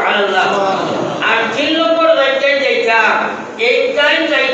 সুবহানাল্লাহ। আর তিন নম্বর গাইতে যাইতা এই টাইম যাই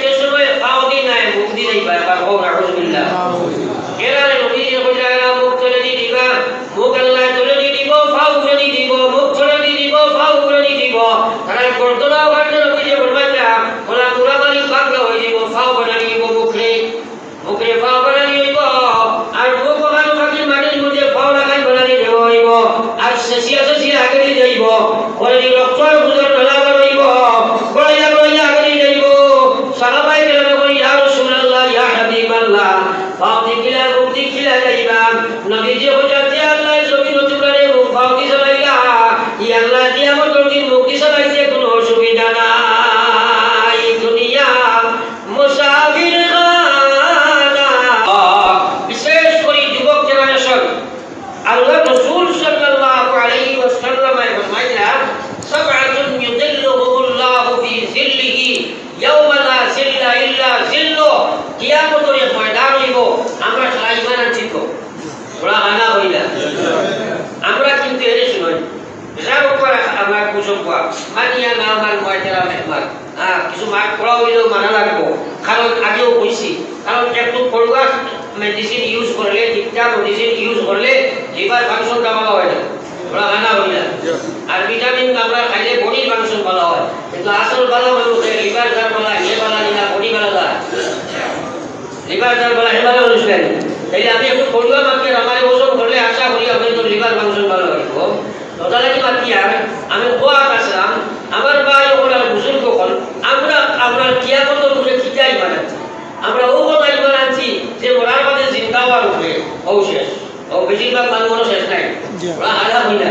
আমার ওজন করলে আশা করি আমরা আপনার কিয়া কত করে খিটা ইমান আনছি আমরা ও কথা ইমান আনছি যে মরার মাঝে জিন্দা হওয়ার উপরে। ও শেষ। ও বেশিরভাগ মানুষেরও শেষ নাই। ওরা আধা হই না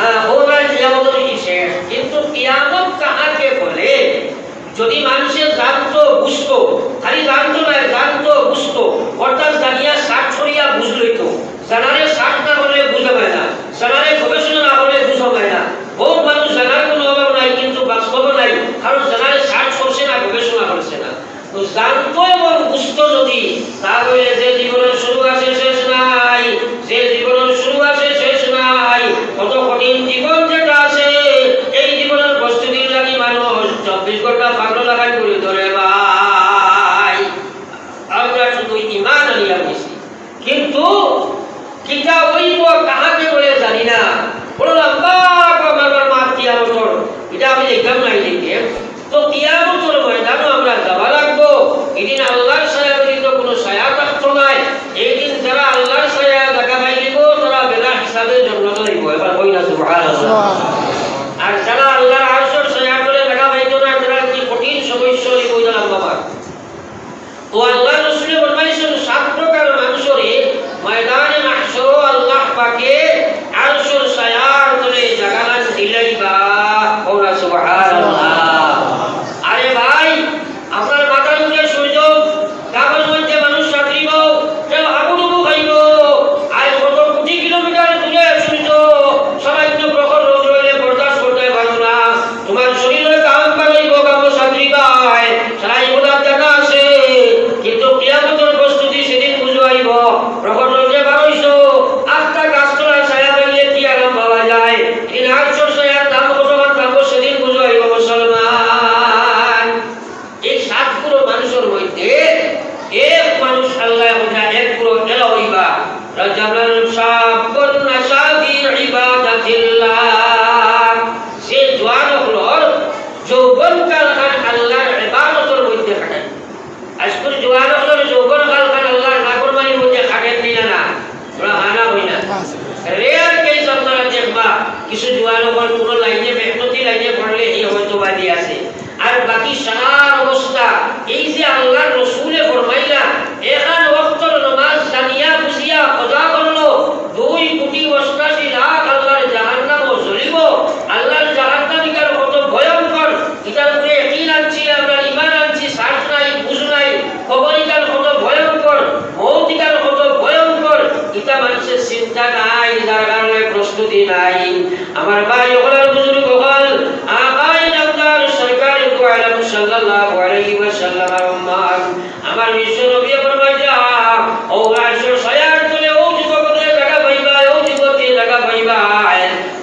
হ্যাঁ ওরা কিয়ামত শেষ। কিন্তু কিয়ামত কাহাকে বলে? যদি মানুষের জানত বুঝত, খালি জানত না জানত বুঝত। অর্থাৎ জানিয়া ষাট ছড়িয়া বুঝলই তো জানারে ষাট না বলে বুঝা পায় না। জানারে গবেষণা না বলে বুঝা পায় না। বহু মানুষ জানার কোনো অভাব নাই, কিন্তু বাস্তব নাই। কারণ জানারে সাত ছড়ছে না, গবেষণা করছে না। তো জানত এবং বুঝত যদি, তাহলে যে জীবনের শুরু আছে শেষ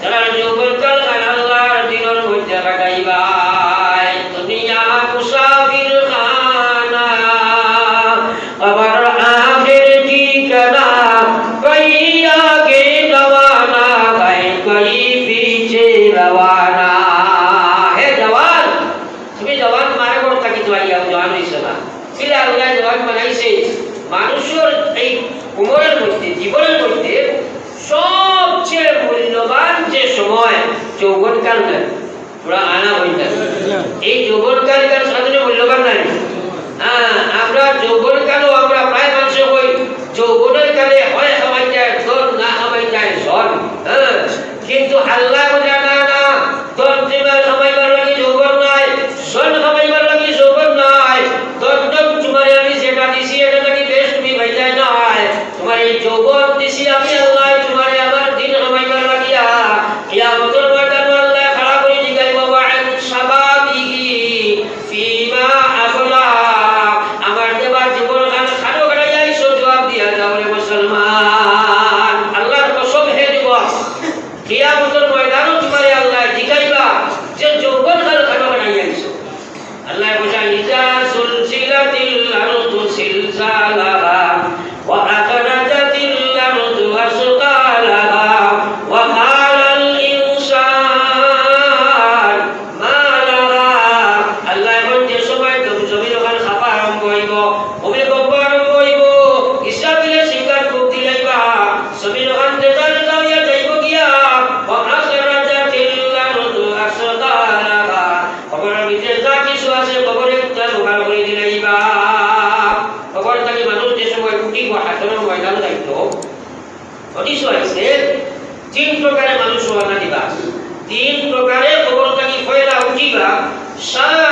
原来人就 সোলানা দিবা তিন প্রকারে কবরকারী ফয়লা উঠিবা সারা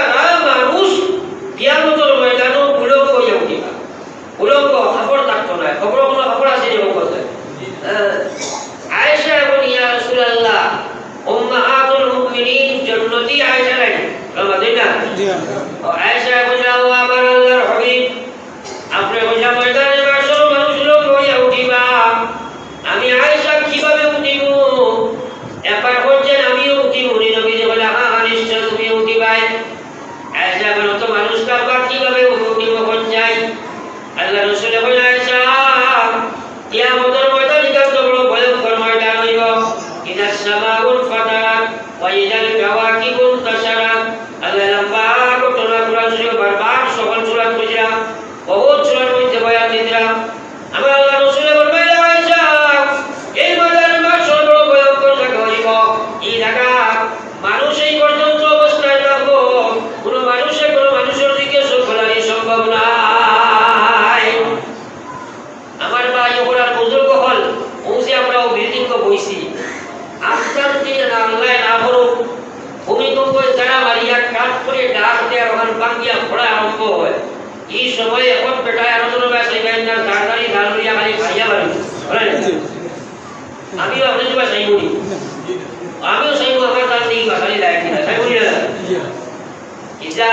ಈ ಸಮಯ ಯಾವತ್ ಬೇಟ ಯಾರಾದ್ರೂ ಸೈಬಾಯಿ ನಾನು ತರಕಾರಿ ಗಾಲುರಿ ಆಗಲಿ ಭಾಯ್ಯ ಬರಿ আমি আপনার জন্য সাই বলি আমিও সাই আমার তার নেই বাঙালি লায়ক কিনা সাই বলি না এটা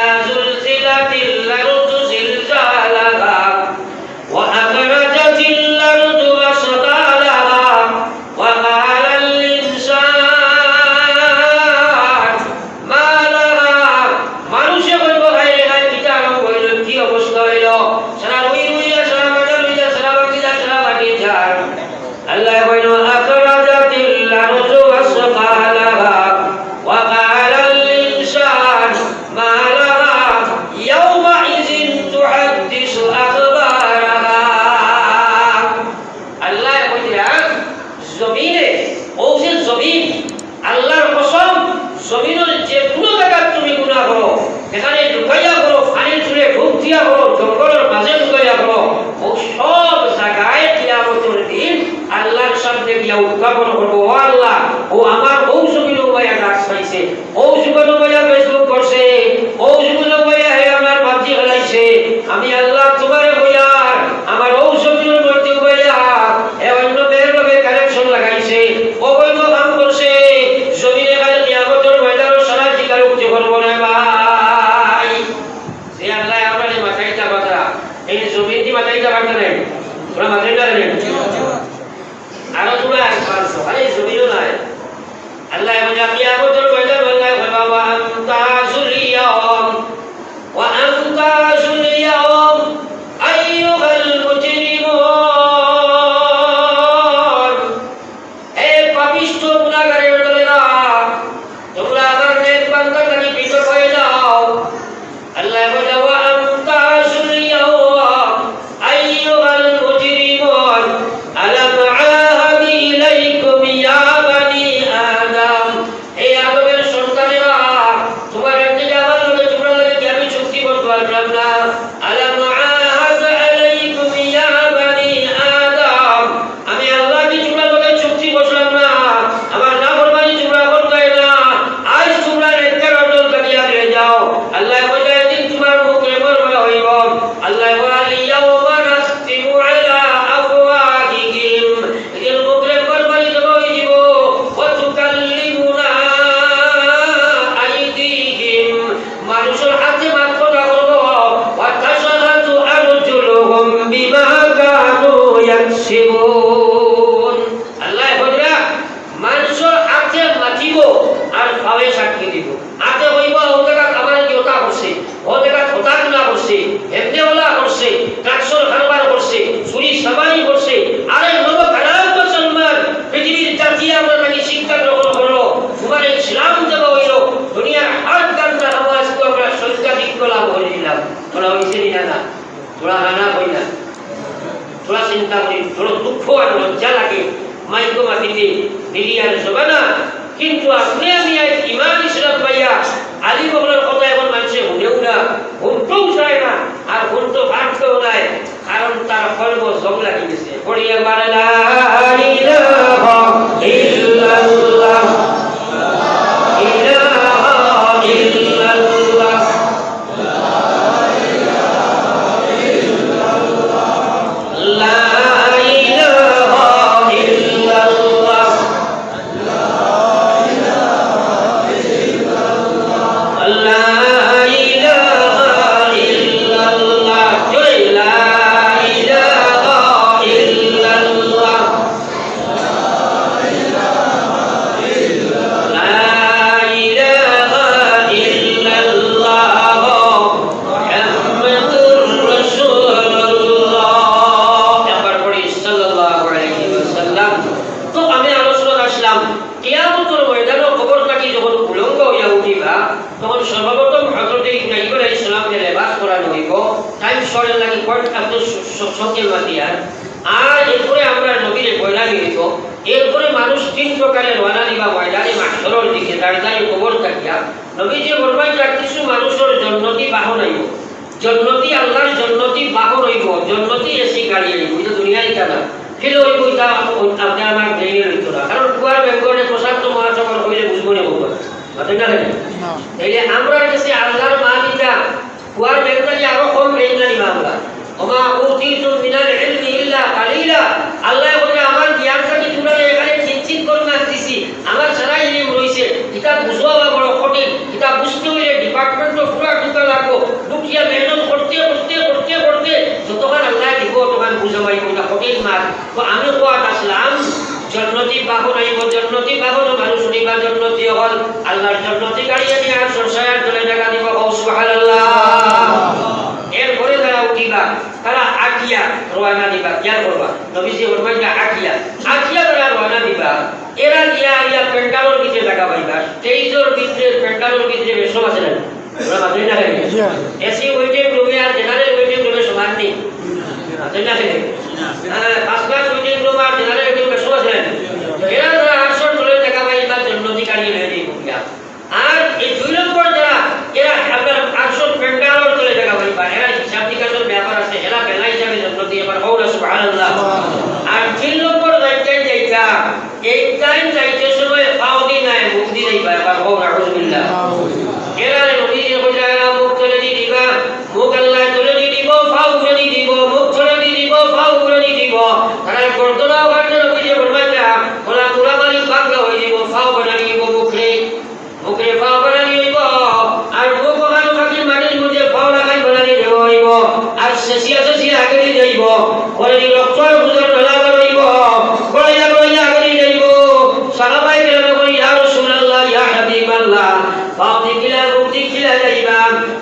জমিনে ওফিল জমিন, আল্লাহর কসম, জমিনের যে কোনো জায়গায় তুমি গুণা করো এখানে লুকাইয়া করো পানির চুলে ঢুক দিয়া করো জঙ্গলের মাঝে লুকাইয়া করো ও সব জায়গায় কিয়ামতের দিন আল্লাহর সামনে গিয়া উদ্ভাবন করব। ও আল্লাহ, ও আমার বউ জমিন উপায় রাখ পাইছে হইতে বেরিয়ে আনা কিন্তু আপনি আমি ইমান ইসলাম পাইয়া আলী বগলার কথা এমন মানুষে হুনেও না হুনতেও চায় না, আর হুনতে পারতেও নাই, কারণ তার কর্ম জং লাগি গেছে পড়িয়ে মারে না ইলাহা ইল্লাল্লাহ। গাড়গাই গোবর থাকিয়া। নবীজি বলবাই যার কিছু মানুষের জন্নতি বাহ নাইব। জন্নতি আল্লাহর জন্নতি বাহ রইব জন্নতি এসি গাড়ি আইব এটা দুনিয়ায় জানা ফেলে ওই বইটা আপনি আমার ব্রেনে রইত না। কারণ কুয়ার বেঙ্গলে প্রশান্ত মহাসভার হইলে বুঝব না বলব তাইলে আমরা কাছে আল্লাহর মা বিদ্যা কুয়ার বেঙ্গলে আরও কম ব্রেন জানিবা আমরা ওমা উতিতুম মিনাল বুঝবাই কোনটা ফকির মার তো আমি কোয়াত আসলাম জন্নতি বাহন আইব জন্নতি বাহন মানুষ উঠিবা জন্নতি হল আল্লাহর জন্নতি গাড়ি আমি আর সংসার চলে টাকা দিব সুবহানাল্লাহ এরপরে যারা উঠিবা তারা আকিয়া রওয়ানা দিবা কিয়ার করবা নবীজি ফরমাই আকিয়া আকিয়া যারা রওয়ানা দিবা এরা গিয়া আইয়া পেন্ডালোর ভিতরে টাকা পাইবা তেইজোর ভিতরে পেন্ডালোর ভিতরে বেশম আছে না এসি ওইটে রুমে আর জেনারেল ওইটে রুমে সমান নেই আর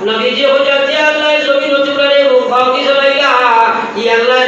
নবীজি হজরত আল্লাহ জমিন উতরে মুফাকি জালাইলা ই আল্লাহ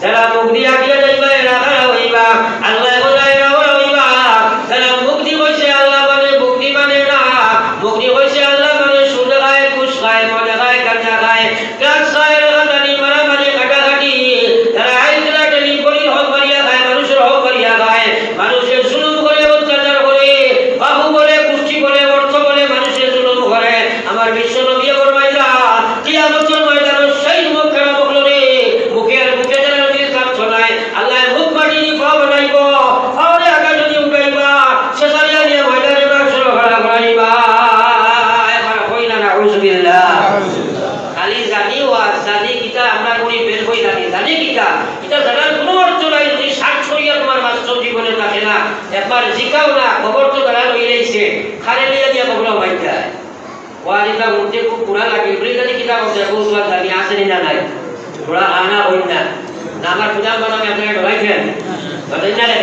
যারা মুখ দিয়ে আঁকলে না, একবার জিকাও না, খবর তো তারা লই লাইছে খারে লইয়া দিয়া কবলা মাই যায় ওয়ারিকা মূর্তি খুব পুরা লাগে ইব্রিকানি কিতাব আছে বহু তোমার জানি আছে না নাই। ওরা আনা হই না। না, আমার পূজা বানা আমি আপনাকে ঢোকাইছেন বাজাই না রে।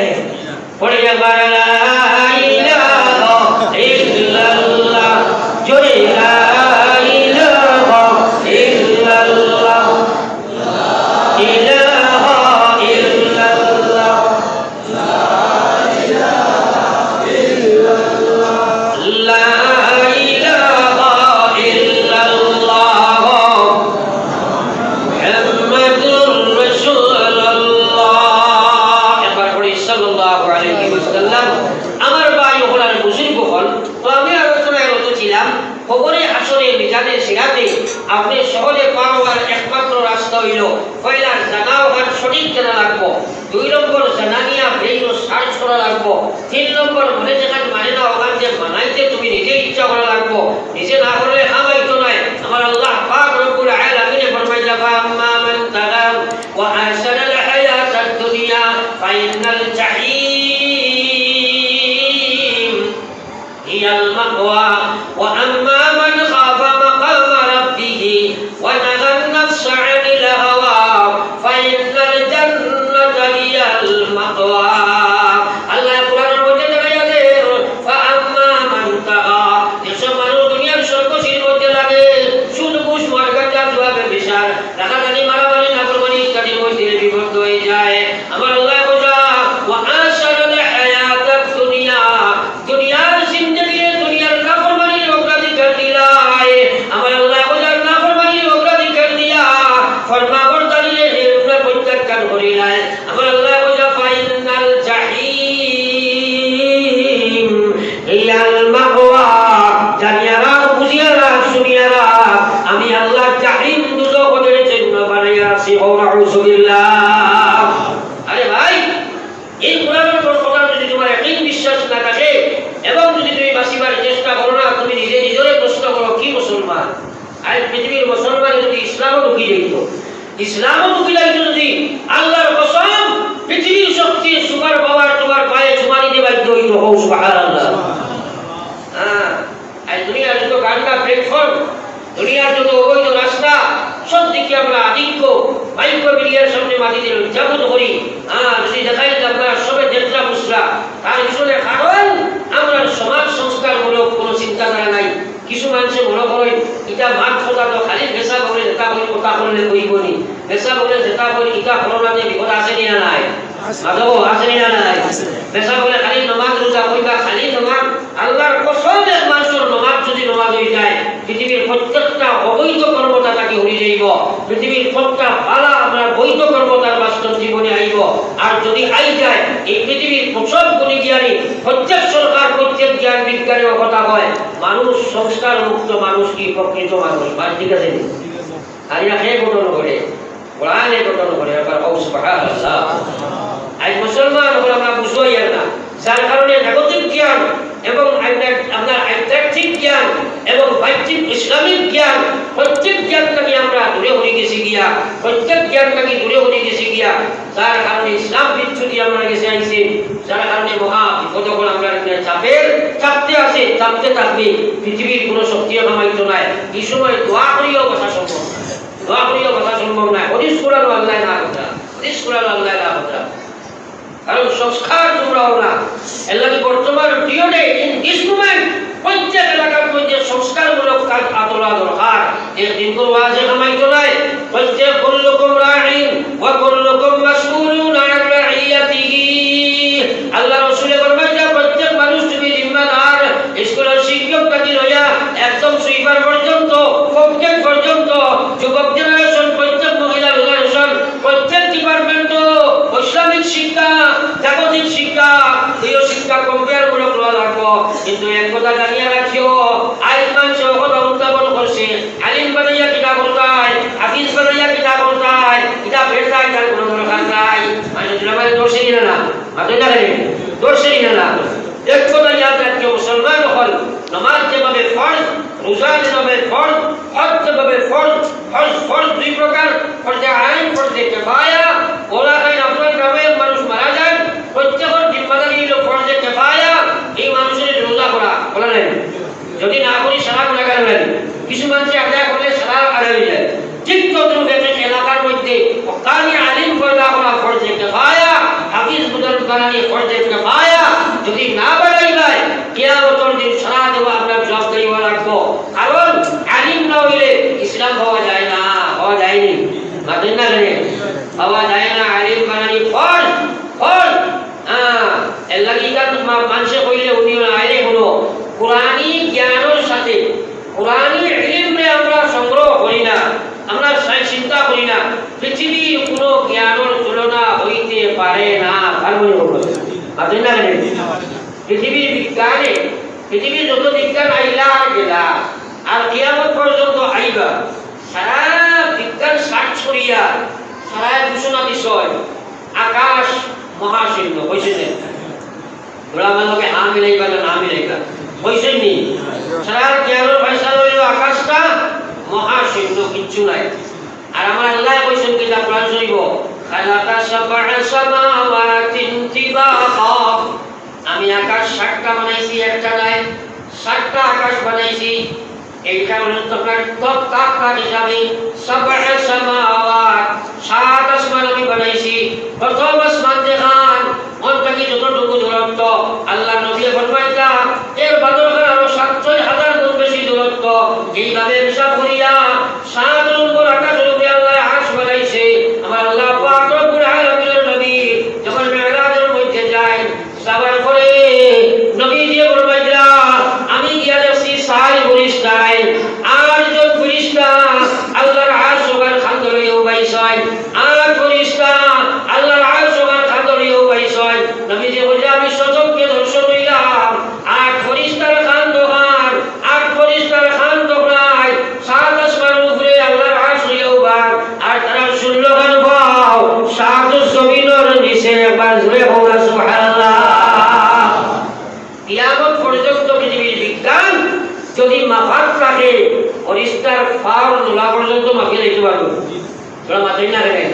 পড়ে একবার লা ইলাহা ইল্লাল্লাহ। জোরে, লা খবরে আসরে মিজানে, সিরাতে আপনি সহজে পাওয়ার একমাত্র রাস্তা হইল পয়লার জানা হওয়ার সঠিক জানা লাগবো। দুই নম্বর জানানিয়া ব্রেইন সার্চ করা লাগবো। তিন নম্বর মনে যেখান মানে না ওখান যে মানাইতে তুমি নিজে ইচ্ছা করা লাগবো। নিজে না করলে হামাইতো নয় আমার আল্লাহ পাক রব্বুল আলামিন ফরমাইলা ফাম্মা মান তাগা ওয়া হায়াত দুনিয়া ফাইনাল ওয়া আম্মা মান খাফা মাকাম রাব্বিহি ওয়া নাহা আন-নাফস আনিল হাওয়া ফাইনাল জান্নাতা হিয়া আল মাওয়া আল্লাহ কোরআনের মধ্যে দেখাইয়া দেন ফাআম্মা মান তাগা যেসব মানুষ দুনিয়ার সর্বশীল মধ্যে লাগে সুদ ঘুষ মার্গাটা জবাবে বিশাল রাখাদানি মারামারি নাফরমানি ইত্যাদির মধ্যে বিভক্ত হয়ে যায় আমার আল্লাহ বোঝা ওয়া আশারাল হায়াতাত দুনিয়া দুনিয়ার জিন্দেগি দুনিয়ার নাফরমানির অগ্রাধিকার দিলাই আমার আল্লাহ বোঝা নাফরমানির অগ্রাধিকার দিয়া ফরমা বরদারিয়ে উপরে প্রত্যাখ্যান করিলাই আমার আল্লাহ বোঝা ফাইনাল জাহিম ইয়াল মাওয়া জানিয়ারা বুঝিয়ারা শুনিয়ারা আমি আল্লাহ জাহিম দুজকের জন্য বানাইয়া আছি ও নাউজুবিল্লাহ আরে ভাই এই কোরআনের উপর কথা যদি তোমার একই বিশ্বাস না থাকে এবং যদি তুমি বাঁচিবার চেষ্টা করো না তুমি নিজে নিজরে প্রশ্ন করো কি মুসলমান আজ পৃথিবীর মুসলমান যদি ইসলামও ঢুকি যাইত ইসলামও ঢুকি যাইত যদি আল্লাহর কসম পৃথিবীর শক্তি সুপার পাওয়ার তোমার পায়ে চুমা দিতে সুবহানাল্লাহ। হ্যাঁ দুনিয়ার যত গান্ডা প্ল্যাটফর্ম দুনিয়ার যত অবৈধ রাস্তা, সব দিকে আমরা আধিক্য মাইক্য মিডিয়ার সামনে মাটিতে উদযাপন করি। হ্যাঁ যদি দেখাই যে আপনারা সবে দেড়টা মুসরা তার পিছনে কারণ আমরা সমাজ সংস্কারমূলক কোনো চিন্তাধারা নাই। কিছু মানুষে মনে করেন, ইটা মাঠ খোঁজা তো খালি বেচা বলে যেটা বলে কথা বললে কইব নি। বেচা বলে যেটা বলে ইটা করোনাতে বিপদ আছে নি নাই। মাধব আছে আর মুক্ত মানুষ কি আছে? আর ইয়া হে ঘটনা করে? কোরআনে ঘটনা করে আবার সুবহানাল্লাহ। আজ মুসলমান হল আমরা আর না। যার কারণে জাগতিক জ্ঞান এবং আপনার আধ্যাত্মিক জ্ঞান এবং বাহ্যিক ইসলামিক জ্ঞান, প্রত্যেক জ্ঞানটাকে আমরা দূরে হয়ে গেছি গিয়া, প্রত্যেক জ্ঞানটাকে দূরে হয়ে গেছি গিয়া, যার কারণে ইসলাম বিচ্ছুতি আমরা গেছে আইছে, যার কারণে মহা বিপদ হল আমরা চাপের চাপতে আছে, চাপতে থাকবে। পৃথিবীর কোনো শক্তিও কামাইতো নাই। এই সময় দোয়া করিও কথা সম্ভব। দোয়া করিও কথা সম্ভব নয় হরিশ কোরআন আল্লাহ না কথা হরিশ কোরআন আল্লাহ না কথা কারণ সংস্কার তোমরাও না এলাকি বর্তমান পিরিয়ডে ইন দিস মুমেন্ট প্রত্যেক এলাকার মধ্যে সংস্কারমূলক কাজ আতলা দরকার একদিন তো ওয়াজে কামাইতো নাই। প্রত্যেক কোন রকম ওয়া কিছু মানুষের আদায় সারা যায়। ঠিক এলাকার মধ্যে কানি আলিম পয়দা করা ফরজে কেফায়া হাফিজ বুদল বানানি ফরজে কেফায়া যদি না বানাই যায়, কিয়ামতের দিন সারা দেওয়া আপনার জবাবদারি হওয়া লাগবো কারণ আলিম না হইলে ইসলাম হওয়া যায় না, হওয়া যায়নি। মাঝে না রে হওয়া যায় না, আলিম বানানি ফরজ ফরজ। হ্যাঁ মানুষে কইলে উনি আইলে হলো। কোরআনী জ্ঞানের সাথে কোরআনী করি না পৃথিবীর কোনো জ্ঞানের তুলনা হইতে পারে না। পৃথিবীর বিজ্ঞানে পৃথিবীর যত বিজ্ঞান আইলা গেলা, আর কিয়ামত পর্যন্ত আইবা। সারা বিজ্ঞান সার্চ করিয়া সারা ঘোষণা বিষয়, আকাশ মহাশূন্য হয়েছে ওরা লোকে হা মিলাইবা না না মিলাইবা হয়েছে নি। সারা জ্ঞানের ভাষা আকাশটা মহাশূন্য, কিচ্ছু নাই। আর আমার আল্লাহ কইছেন কি তা কোরআন শরীফ খালাকা সাবআ সামাওয়াতিন তিবাকা আমি আকাশ সাতটা বানাইছি, একটা নাই সাতটা আকাশ বানাইছি। এইটা হলো তোমার তাপমাত্রা হিসাবে সাবআ সামাওয়াত। সাত আসমান আমি বানাইছি, প্রথম আসমান দেখান অন্তকে যতটুকু দূরত্ব, আল্লাহ নবী ফরমাইতা এর বদল করে আরও সাত ছয় হাজার গুণ বেশি দূরত্ব। এইভাবে হিসাব করিয়া সাত নম্বর আকাশের উপরে আল্লাহ আকাশ বানাইছে আমার আল্লাহ পাক রব্বুল আলামিনের নবী যখন মেরাজের মধ্যে যায় যাবার পরে নবী দিয়ে ফরমাইতা আমি গিয়া দেখছি সাই ফরিস্তায় আর জন ফরিস্তা আল্লাহর আরশ ওগার খান ধরে উবাইছয় আর ফরিস্তা আল্লাহর আরশ ওগার খান ধরে উবাইছয় নবী যে বলে আমি সজবকে দর্শন হইলাম আর ফরিস্তার খান দোকান আর ফরিস্তার খান দোকান সাত আসমানের উপরে আল্লাহর আরশ হইয়া উবার আর তারা শূন্য খান পাও সাত জমিনের নিচে একবার জুড়ে হোক সুবহানাল্লাহ কিয়ামত পর্যন্ত পৃথিবীর বিজ্ঞান যদি মাফাত রাখে পরিষ্কার ফার নোলা পর্যন্ত মাফিয়ে দিতে পারব তোরা মাথায় না রেখে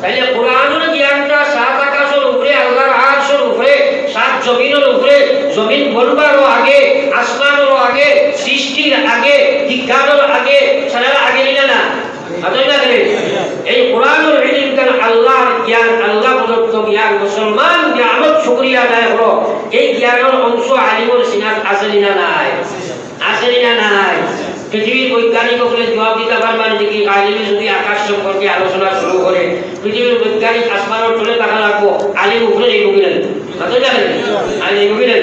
তাইলে কোরআনের জ্ঞানটা সাত আকাশের উপরে আল্লাহর আরশের উপরে সাত জমিনের উপরে জমিন বনবারও আগে আসমানেরও আগে সৃষ্টির আগে বিজ্ঞানের আগে সারা আগে নিলে না? এই কোরআনের ইলম কান আল্লাহর জ্ঞান, আল্লাহ প্রদত্ত জ্ঞান, মুসলমান জ্ঞানত শুকরিয়া আদায় করো এই জ্ঞানের অংশ আলিমর সিনাত আছে না নাই? আছে না নাই? পৃথিবীর বৈজ্ঞানিক সকলে জবাব দিতে পারবেন যে কি আলিমে যদি আকাশ সম্পর্কে আলোচনা শুরু করে, পৃথিবীর বৈজ্ঞানিক আসমানের চলে টাকা রাখব আলিম উপরে এই জানেন আলিম এই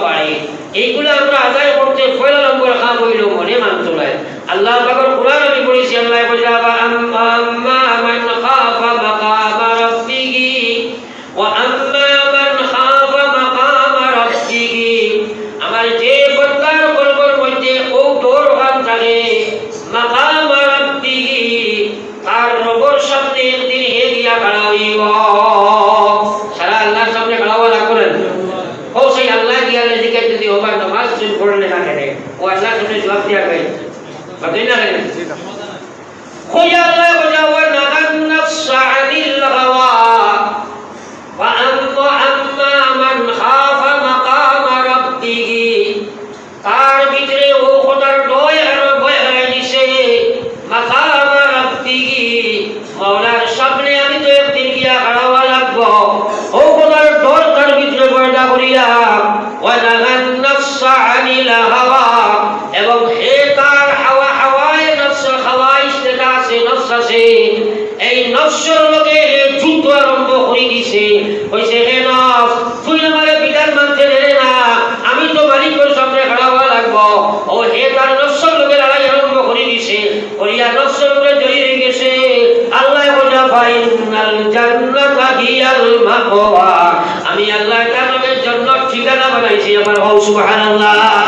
পায় এইগুলো আমরা আদায় করতে পয়লা নম্বর কাম হইল মনে মানতে নাই আল্লাহ বাবার কোরআন আমি পড়েছি, আল্লাহ বলে আম্মা জান্নাত আমার হৌ সুবহানাল্লাহ।